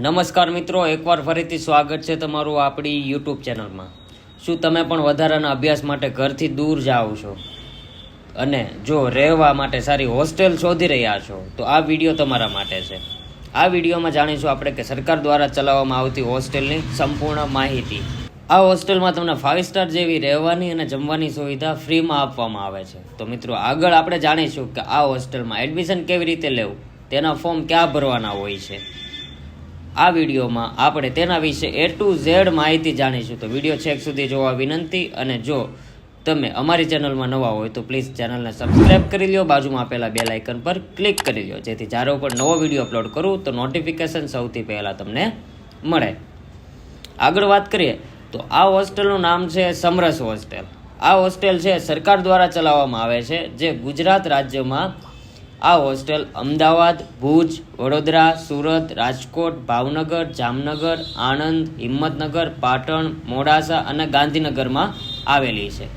નમસ્કાર મિત્રો, એકવાર ફરીથી સ્વાગત છે તમારું આપણી યુટ્યુબ ચેનલમાં. શું તમે પણ વધારાના અભ્યાસ માટે ઘરથી દૂર જાઓ છો? અને જો રહેવા માટે સારી હોસ્ટેલ શોધી રહ્યા છો, તો આ વીડિયો તમારા માટે છે. આ વિડીયોમાં જાણીશું આપણે કે સરકાર દ્વારા ચલાવવામાં આવતી હોસ્ટેલની સંપૂર્ણ માહિતી. આ હોસ્ટેલમાં તમને ફાઇવ સ્ટાર જેવી રહેવાની અને જમવાની સુવિધા ફ્રીમાં આપવામાં આવે છે. તો મિત્રો, આગળ આપણે જાણીશું કે આ હોસ્ટેલમાં એડમિશન કેવી રીતે લેવું, તેના ફોર્મ ક્યાં ભરવાના હોય છે. આ વિડીયોમાં આપણે તેના વિશે એ ટુ ઝેડ માહિતી જાણીશું. તો વીડિયો છેક સુધી જોવા વિનંતી અને જો તમે અમારી ચેનલમાં નવા હોય તો પ્લીઝ ચેનલને સબસ્ક્રાઇબ કરી લો બાજુમાં આપેલા બે લાઇકન પર ક્લિક કરી લો જેથી જ્યારે ઉપર નવો વીડિયો અપલોડ કરું તો નોટિફિકેશન સૌથી પહેલાં તમને મળે. આગળ વાત કરીએ તો આ હોસ્ટેલનું નામ છે સમરસ હોસ્ટેલ. આ હોસ્ટેલ છે સરકાર દ્વારા ચલાવવામાં આવે છે, જે ગુજરાત રાજ્યમાં આ હોસ્ટેલ અમદાવાદ, ભુજ, વડોદરા, સુરત, રાજકોટ, ભાવનગર, જામનગર, આણંદ, હિંમતનગર, પાટણ, મોડાસા અને ગાંધીનગરમાં આવેલી છે.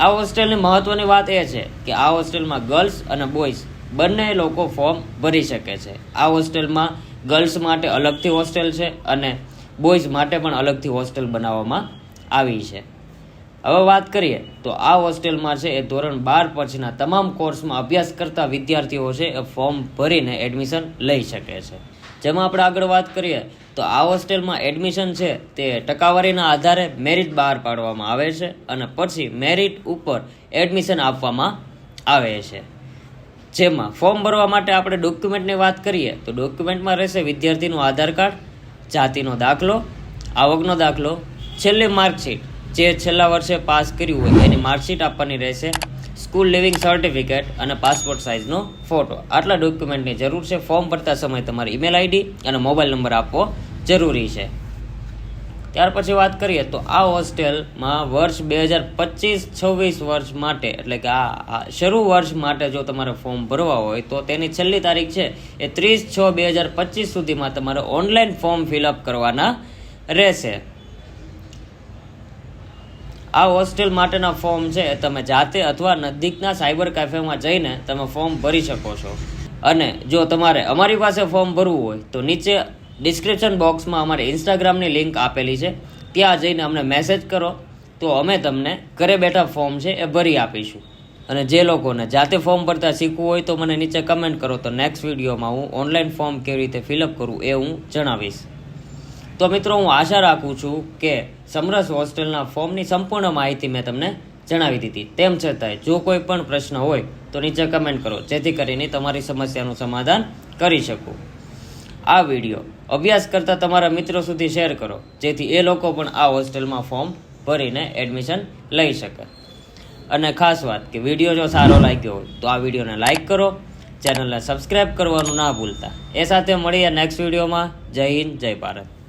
આ હોસ્ટેલની મહત્વની વાત એ છે કે આ હોસ્ટેલમાં ગર્લ્સ અને બોયઝ બંને લોકો ફોર્મ ભરી શકે છે. આ હોસ્ટેલમાં ગર્લ્સ માટે અલગથી હોસ્ટેલ છે અને બોયઝ માટે પણ અલગથી હોસ્ટેલ બનાવવામાં આવી છે. હવે વાત કરીએ, તો આ હોસ્ટેલમાં છે એ ધોરણ બાર પછીના તમામ કોર્સમાં અભ્યાસ કરતા વિદ્યાર્થીઓ છે એ ફોર્મ ભરીને એડમિશન લઈ શકે છે. જેમાં આપણે આગળ વાત કરીએ, તો આ હોસ્ટેલમાં એડમિશન છે તે ટકાવારીના આધારે મેરિટ બહાર પાડવામાં આવે છે અને પછી મેરિટ ઉપર એડમિશન આપવામાં આવે છે. જેમાં ફોર્મ ભરવા માટે આપણે ડોક્યુમેન્ટની વાત કરીએ, તો ડોક્યુમેન્ટમાં રહેશે વિદ્યાર્થીનું આધાર કાર્ડ, જાતિનો દાખલો, આવકનો દાખલો, છેલ્લી માર્કશીટ જે છેલ્લા વર્ષે પાસ કર્યું હોય એની માર્કશીટ આપવાની રહેશે સ્કૂલ લિવિંગ સર્ટિફિકેટ અને પાસપોર્ટ સાઇઝનો ફોટો આટલા ડોક્યુમેન્ટની જરૂર છે. ફોર્મ ભરતા સમયે તમારી ઈમેલ આઈડી અને મોબાઈલ નંબર આપવો જરૂરી છે. ત્યાર પછી વાત કરીએ તો આ હોસ્ટેલમાં વર્ષ બે હજાર પચીસ છવ્વીસ વર્ષ માટે, એટલે કે આ શરૂ વર્ષ માટે જો તમારે ફોર્મ ભરવા હોય, તો તેની છેલ્લી તારીખ છે એ ત્રીસ છ બે હજાર પચીસ સુધીમાં તમારે ઓનલાઈન ફોર્મ ફિલઅપ કરવાના રહેશે. આ હોસ્ટેલ માટેના ફોર્મ છે. તમે જાતે અથવા નજીકના સાયબર કેફેમાં જઈને તમે ફોર્મ ભરી શકો છો. અને જો તમારે અમારી પાસે ફોર્મ ભરવું હોય, તો નીચે ડિસ્ક્રિપ્શન બોક્સમાં અમારી ઇન્સ્ટાગ્રામની લિંક આપેલી છે. ત્યાં જઈને અમને મેસેજ કરો, તો અમે તમને ઘરે બેઠા ફોર્મ છે એ ભરી આપીશું. અને જે લોકોને જાતે ફોર્મ ભરતા શીખવું હોય તો મને નીચે કમેન્ટ કરો. તો નેક્સ્ટ વિડીયોમાં હું ઓનલાઈન ફોર્મ કેવી રીતે ફિલઅપ કરું એ હું જણાવીશ. તો મિત્રો, હું આશા રાખું છું કે સમરસ હોસ્ટેલના ફોર્મની સંપૂર્ણ માહિતી મેં તમને જણાવી દીધી. તેમ છતાંય, જો કોઈ પણ પ્રશ્ન હોય, તો નીચે કમેન્ટ કરો, જેથી કરીને તમારી સમસ્યાનું સમાધાન કરી શકું. આ વીડિયો અભ્યાસ કરતા તમારા મિત્રો સુધી શેર કરો, જેથી એ લોકો પણ આ હોસ્ટેલમાં ફોર્મ ભરીને એડમિશન લઈ શકે. અને ખાસ વાત કે વીડિયો જો સારો લાગ્યો હોય, તો આ વિડીયોને લાઇક કરો, ચેનલને સબસ્ક્રાઈબ કરવાનું ના ભૂલતા. એ સાથે મળીએ નેક્સ્ટ વિડીયોમાં. જય હિન્દ, જય ભારત.